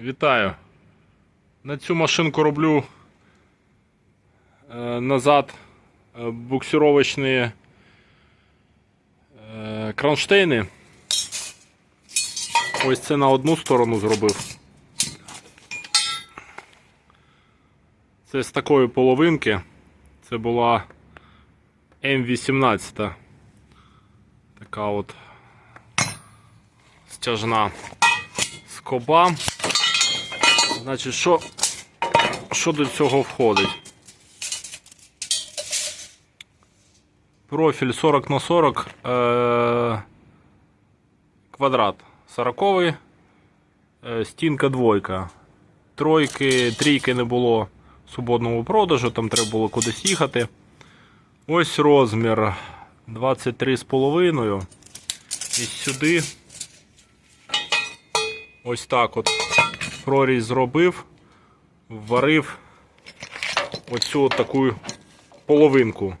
Вітаю. На цю машинку роблю е, назад е, буксировочні е, кронштейни. Ось це на одну сторону зробив. Це з такої половинки. Це була М18. Така от стяжна скоба. Значить, що, що до цього входить? Профіль 40 на 40 е- квадрат 40 е- стінка двойка. Тройки, трійки не було свободного продажу, там треба було кудись їхати. Ось розмір 23,5. І сюди ось так от прорізь зробив, варив оцю таку половинку.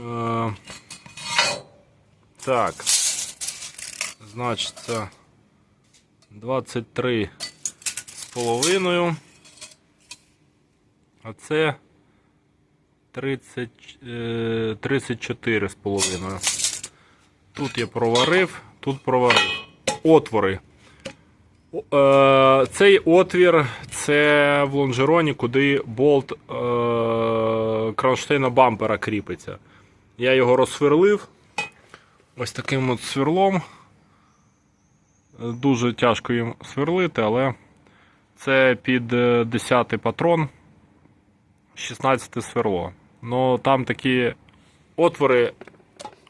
Е, так. Значить, це 23 з половиною. А це 30, е, 34 з половиною. Тут я проварив, тут проварив. Отвори. Е, цей отвір це в лонжероні, куди болт е, кронштейна бампера кріпиться. Я його розсверлив ось таким от сверлом. Дуже тяжко їм сверлити, але це під 10 патрон, 16 сверло. Ну там такі отвори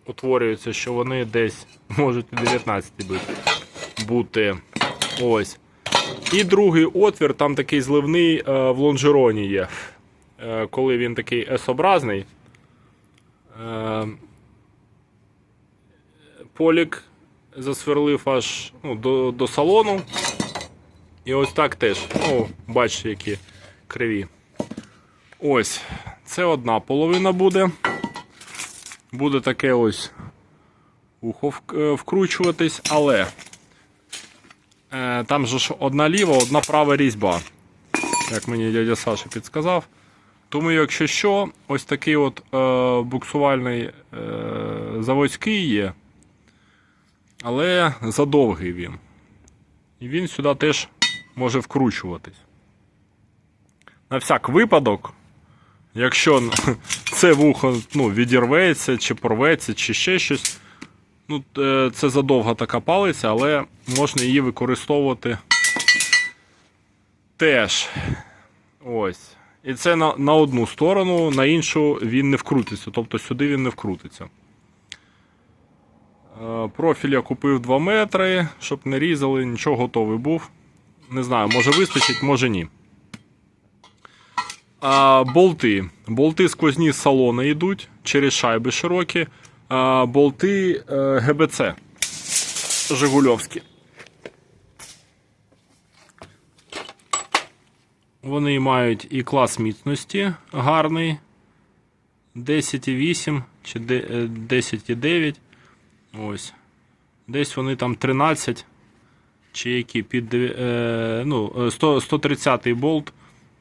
утворюються, що вони десь можуть і 19 бути. Ось. І другий отвір, там такий зливний е, в лонжероні є. Е, коли він такий S-образний. Е, полік засверлив аж ну, до, до салону. І ось так теж. Ну, бачите, які криві. Ось. Це одна половина буде. Буде таке ось ухо вкручуватись, але там же ж одна ліва, одна права різьба, як мені дядя Саша підсказав. Тому, якщо що, ось такий от е, буксувальний е, заводський є, але задовгий він. І він сюди теж може вкручуватись. На всяк випадок, якщо це вухо ну, відірветься, чи порветься, чи ще щось, ну, е, це задовга така палиця, але можна її використовувати теж. Ось. І це на, на одну сторону, на іншу він не вкрутиться. Тобто сюди він не вкрутиться. Е, Профіль я купив 2 метри, щоб не різали, нічого готовий був. Не знаю, може вистачить, може ні. А, болти. Болти сквозні з салона йдуть через шайби широкі. Болти е, ГБЦ Жигульовські. Вони мають і клас міцності гарний. 10,8 чи е, 10,9. Ось. Десь вони там 13 чи які під е, ну, е, 100, 130 болт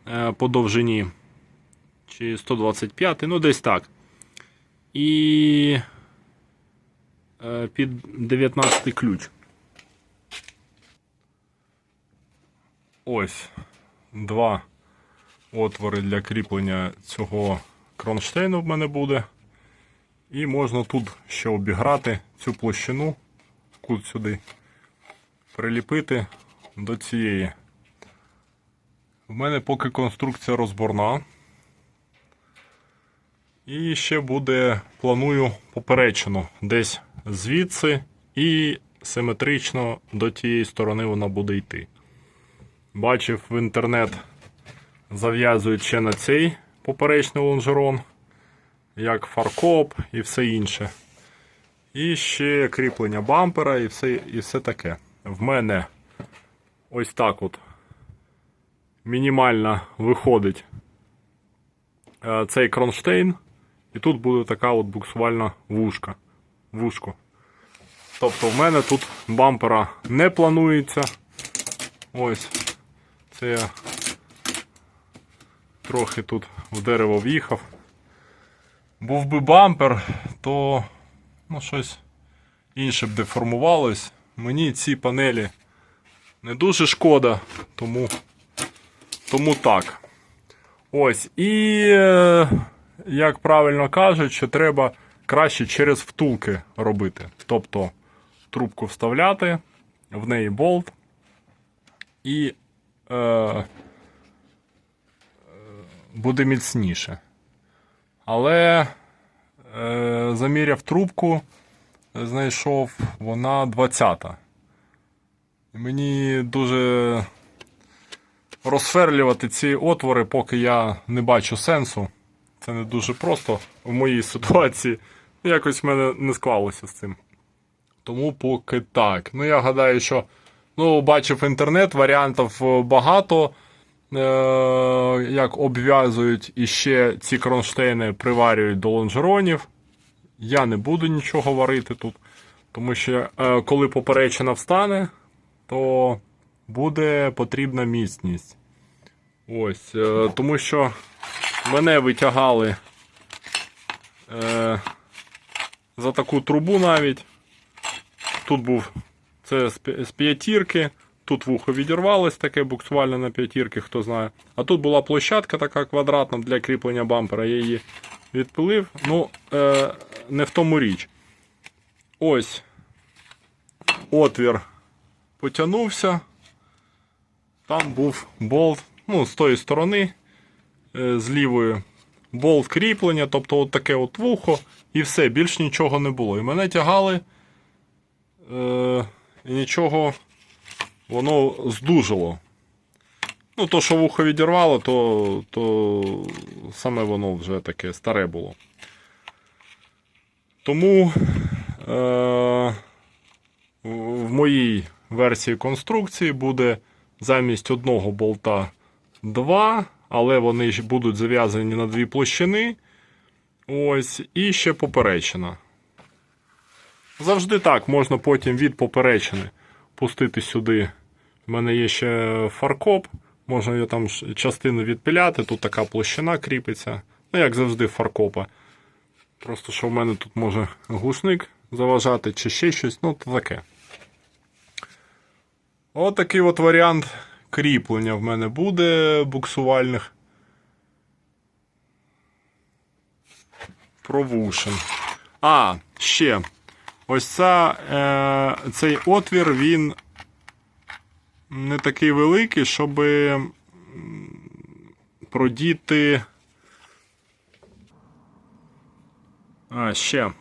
е, по довжині. Чи 125, ну десь так. І е, під 19 ключ. Ось два отвори для кріплення цього кронштейну в мене буде. І можна тут ще обіграти цю площину, кут сюди, приліпити до цієї. В мене поки конструкція розборна. І ще буде, планую поперечину, десь звідси і симетрично до тієї сторони вона буде йти. Бачив в інтернет, зав'язують ще на цей поперечний лонжерон, як фаркоп і все інше. І ще кріплення бампера і все, і все таке. В мене ось так от мінімально виходить е, цей кронштейн. І тут буде така от буксувальна вушка. Вушко. Тобто в мене тут бампера не планується. Ось. Це я трохи тут в дерево в'їхав. Був би бампер, то ну, щось інше б деформувалось. Мені ці панелі не дуже шкода, тому, тому так. Ось. І е, як правильно кажуть, що треба краще через втулки робити. Тобто трубку вставляти, в неї болт і е, е, буде міцніше. Але е, заміряв трубку, знайшов, вона 20-та. Мені дуже розферлювати ці отвори, поки я не бачу сенсу. Це не дуже просто в моїй ситуації. Якось в мене не склалося з цим. Тому поки так. Ну, я гадаю, що ну, бачив інтернет, варіантів е, багато. Е, як обв'язують і ще ці кронштейни приварюють до лонжеронів. Я не буду нічого варити тут, тому що е, коли поперечина встане, то буде потрібна міцність. Ось, е, тому що мене витягали е, за таку трубу навіть. Тут був це з п'ятірки, тут вухо відірвалось таке буксувально на п'ятірки, хто знає. А тут була площадка така квадратна для кріплення бампера, я її відпилив. Ну, е, не в тому річ. Ось отвір потягнувся. Там був болт, ну, з тої сторони, е, з лівої. Болт кріплення, тобто от таке от вухо, і все, більш нічого не було. І мене тягали, е, і нічого воно здужило. Ну, то, що вухо відірвало, то, то саме воно вже таке старе було. Тому е, в моїй версії конструкції буде замість одного болта два, але вони будуть зав'язані на дві площини. Ось, і ще поперечина. Завжди так, можна потім від поперечини пустити сюди. У мене є ще фаркоп, можна його там частину відпиляти, тут така площина кріпиться. Ну, як завжди, фаркопа. Просто що в мене тут може глушник заважати чи ще щось, ну то таке. От такий от варіант кріплення в мене буде буксувальних провушин. А, ще. Ось ця, е, цей отвір, він не такий великий, щоб продіти. А, ще.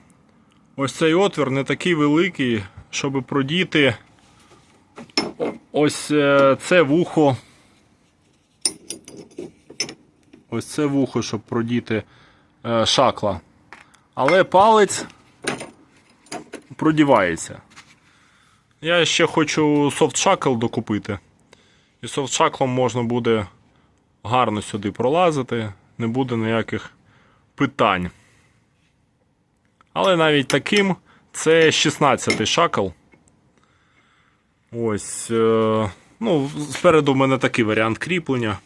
Ось цей отвір не такий великий, щоб продіти ось е, це вухо. Ось це вухо, щоб продіти е, шакла. Але палець продівається. Я ще хочу софтшакл докупити. І софтшаклом можна буде гарно сюди пролазити, не буде ніяких питань. Але навіть таким це 16-й шакл. Ось. Е, ну, спереду в мене такий варіант кріплення.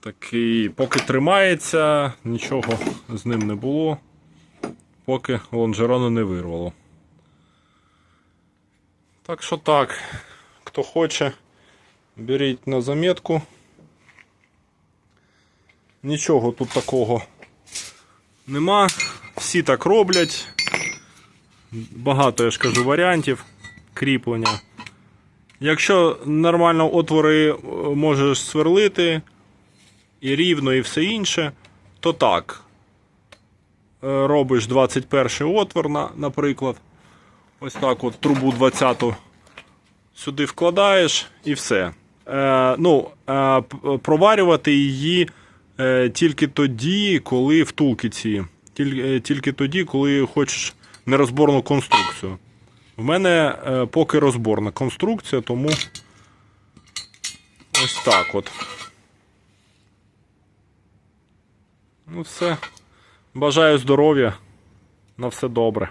Такий, поки тримається, нічого з ним не було, поки лонжерону не вирвало. Так що так, хто хоче, беріть на заметку. Нічого тут такого нема. Всі так роблять. Багато, я ж кажу, варіантів кріплення. Якщо нормально отвори е, можеш сверлити, і рівно, і все інше, то так. Е, Робиш 21 отвор, наприклад. Ось так от трубу 20 сюди вкладаєш і все. Е, ну, е, проварювати її е, тільки тоді, коли втулки ці. Тіль- е, Тільки тоді, коли хочеш нерозборну конструкцію. В мене е, поки розборна конструкція, тому ось так от. Ну все. Бажаю здоров'я. На все добре.